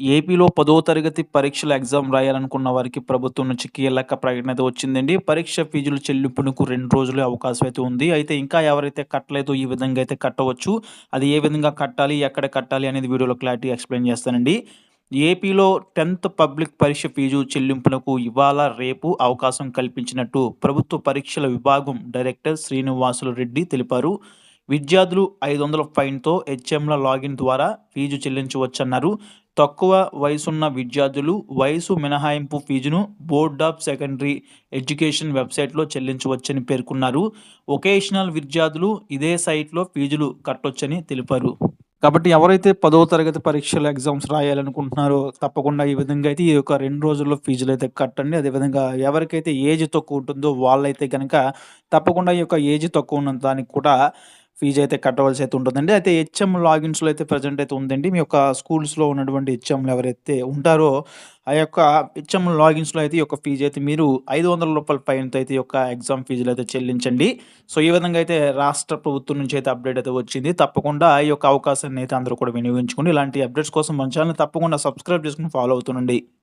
ఏపీలో పదో తరగతి పరీక్షల ఎగ్జామ్ రాయాలనుకున్న వారికి ప్రభుత్వం నుంచి కీలక ప్రకటన అయితే వచ్చిందండి. పరీక్ష ఫీజుల చెల్లింపునకు రెండు రోజులే అవకాశం అయితే ఉంది. అయితే ఇంకా ఎవరైతే కట్టలేదో ఈ విధంగా అయితే కట్టవచ్చు. అది ఏ విధంగా కట్టాలి ఎక్కడ కట్టాలి అనేది వీడియోలో క్లారిటీ ఎక్స్ప్లెయిన్ చేస్తానండి. ఏపీలో టెన్త్ పబ్లిక్ పరీక్ష ఫీజు చెల్లింపునకు ఇవాళ రేపు అవకాశం కల్పించినట్టు ప్రభుత్వ పరీక్షల విభాగం డైరెక్టర్ శ్రీనివాసులు రెడ్డి తెలిపారు. విద్యార్థులు ఐదు వందల ఫైన్తో హెచ్ఎంల లాగిన్ ద్వారా ఫీజు చెల్లించవచ్చన్నారు. తక్కువ వయసున్న విద్యార్థులు వయసు మినహాయింపు ఫీజును బోర్డ్ ఆఫ్ సెకండరీ ఎడ్యుకేషన్ వెబ్సైట్లో చెల్లించవచ్చని పేర్కొన్నారు. వొకేషనల్ విద్యార్థులు ఇదే సైట్లో ఫీజులు కట్టొచ్చని తెలిపారు. కాబట్టి ఎవరైతే పదవ తరగతి పరీక్షల ఎగ్జామ్స్ రాయాలనుకుంటున్నారో తప్పకుండా ఈ విధంగా అయితే ఈ యొక్క రెండు రోజుల్లో ఫీజులు అయితే కట్టండి. అదేవిధంగా ఎవరికైతే ఏజ్ తక్కువ ఉంటుందో వాళ్ళైతే కనుక తప్పకుండా ఈ యొక్క ఏజ్ తక్కువ ఉన్న దానికి కూడా ఫీజు అయితే కట్టవలసి అయితే ఉంటుందండి అయితే హెచ్ఎం లాగిన్స్లో అయితే ప్రజెంట్ అయితే ఉందండి మీ యొక్క స్కూల్స్లో ఉన్నటువంటి హెచ్ఎంలు ఎవరైతే ఉంటారో ఆ యొక్క హెచ్ఎం లాగిన్స్లో అయితే ఈ యొక్క ఫీజు అయితే మీరు ఐదు వందల రూపాయల పైన అయితే ఈ యొక్క ఎగ్జామ్ ఫీజులు అయితే చెల్లించండి. సో ఈ విధంగా అయితే రాష్ట్ర ప్రభుత్వం నుంచి అయితే అప్డేట్ అయితే వచ్చింది. తప్పకుండా ఈ యొక్క అవకాశాన్ని అయితే అందరూ కూడా వినియోగించుకోండి. ఇలాంటి అప్డేట్స్ కోసం మన ఛానల్ తప్పకుండా సబ్స్క్రైబ్ చేసుకుని ఫాలో అవుతుండండి.